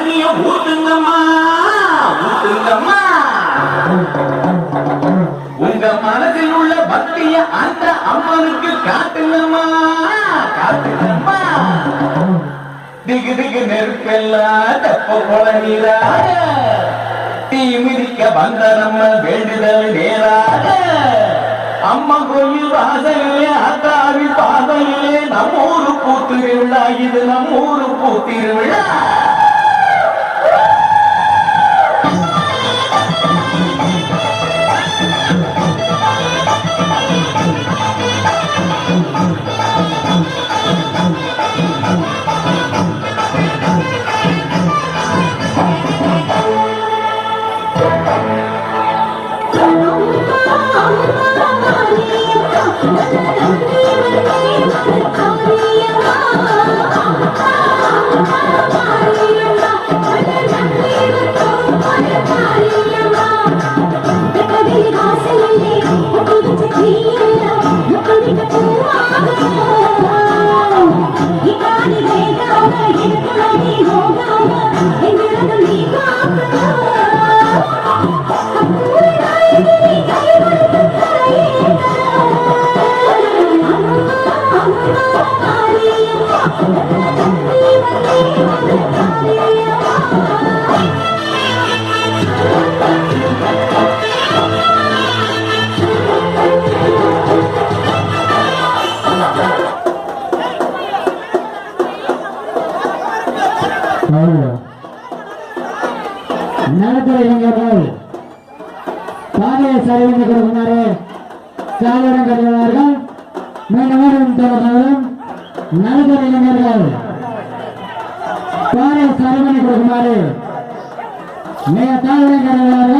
தண்ணிய ஊத்துங்கம்மா ஊத்துங்கம்மா. உங்க மனதில் உள்ள பக்திய அந்த அம்மனுக்கு காட்டுங்கம்மா காட்டுங்கம்மா. திகு திகு நெருப்பெல்லாம் தப்ப போல நீராக தீ மிதிக்க வந்த நம்ம வேண்டுதல் நேராக. அம்மா கோயில் வாசலே அத்தாவி பாதையிலே நம்ம ஊரு பூத்திருவிழா இது நம்ம ஊரு பூத்திருவிழா நடத்துற இளைஞர்கள் பாதையை சரிவிந்து கொடுக்குமாறு சாலையுடன் கருதுவார்கள் மீண்டும் மீண்டும் தொடர்ந்தாலும் இளைஞர்கள் பாதையை சரிவனை கொடுக்குமாறு. மிக தாழ்வுடன் கருதுவார்கள்